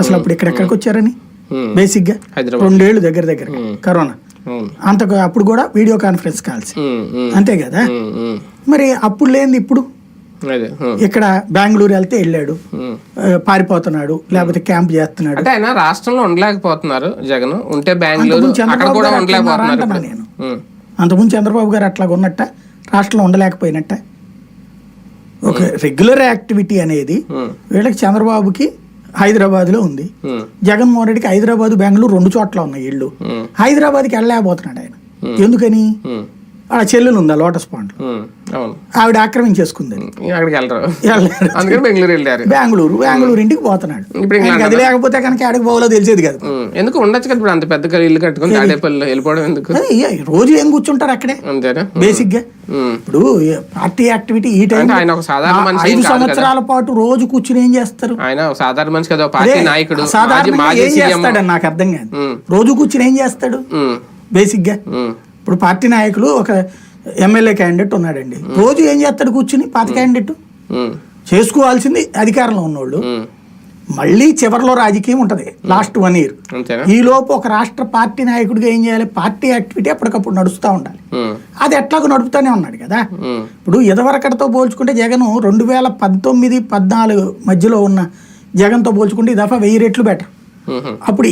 అసలు అప్పుడు ఇక్కడ ఎక్కడికి వచ్చారని. బేసిక్గా రెండేళ్ళు దగ్గర దగ్గర కరోనా. అంతకు అప్పుడు కూడా వీడియో కాన్ఫరెన్స్ కాల్స్. అంతే కదా. మరి అప్పుడు లేనిది ఇప్పుడు? ఇక్కడ బెంగళూరు వెళ్తే వెళ్ళాడు. పారిపోతున్నాడు. లేకపోతే క్యాంప్ చేస్తున్నాడు. అంటే ఆయన రాష్ట్రంలో ఉండలేకపోతున్నారు జగన్. ఉంటే బెంగళూరు అక్కడ కూడా ఉండలేకపోతున్నారు ఉమ్, అంతకుముందు చంద్రబాబు గారు అట్లా ఉన్నట్ట? రాష్ట్రంలో ఉండలేకపోయినట్ట? ఒక రెగ్యులర్ యాక్టివిటీ అనేది వీళ్ళకి చంద్రబాబుకి హైదరాబాద్లో ఉంది. జగన్మోహన్ రెడ్డికి హైదరాబాద్ బెంగళూరు రెండు చోట్ల ఉన్నాయి ఇళ్ళు. హైదరాబాద్కి వెళ్ళలేకపోతున్నాడు ఆయన. ఎందుకని? ఆ చెల్లెలు ఉందా లోటస్ పాండ్ ఆవిడ ఆక్రమించేసుకుంది అక్కడికి వెళ్ళరు. వెళ్ళలేడు. అందుకని బెంగళూరు వెళ్ళారు. బెంగళూరు బెంగళూరు ఇంటికి పోతున్నాడు. ఇప్పుడు అది లేకపోతే కనుక ఆడికి పోవాలో తెలిసేది కాదు. ఎందుకు ఉండొచ్చు కదా ఇప్పుడు అంత పెద్ద ఇల్లు కట్టుకుని వెళ్ళిపోవడం ఎందుకు? రోజు ఏం కూర్చుంటారు అక్కడే? అంతేనా? బేసిక్గా ఇప్పుడు పార్టీ యాక్టివిటీ ఈ టైం ఆయన ఒక సాధారణ మనిషి ఐదు. సంవత్సరాల పాటు రోజు కూర్చుని ఏం చేస్తారు? ఆయన సాధారణ మనిషి కదా పార్టీ నాయకుడు మాజీ ఏం సీఎం. చేస్తాడని నాకు అర్థం కాదు. రోజు కూర్చుని ఏం చేస్తాడు? బేసిక్గా ఇప్పుడు పార్టీ నాయకులు ఒక ఎమ్మెల్యే క్యాండిడేట్ ఉన్నాడండి. రోజు ఏం చేస్తాడు కూర్చుని పాత క్యాండిడేట్? చేసుకోవాల్సింది అధికారంలో ఉన్నోళ్ళు. మళ్ళీ చివరిలో రాజకీయం ఉంటది. లాస్ట్ వన్ ఇయర్ ఈ లోపు ఒక రాష్ట్ర పార్టీ నాయకుడిగా ఏం చేయాలి? పార్టీ యాక్టివిటీ ఎప్పటికప్పుడు నడుస్తూ ఉండాలి. అది ఎట్లాగో నడుపుతానే ఉన్నాడు కదా. ఇప్పుడు ఇదివరకటితో పోల్చుకుంటే జగన్ రెండు వేల పద్దొమ్మిది పద్నాలుగు మధ్యలో ఉన్న జగన్తో పోల్చుకుంటే ఈ దఫా వెయ్యి రెట్లు బెటర్. అప్పుడు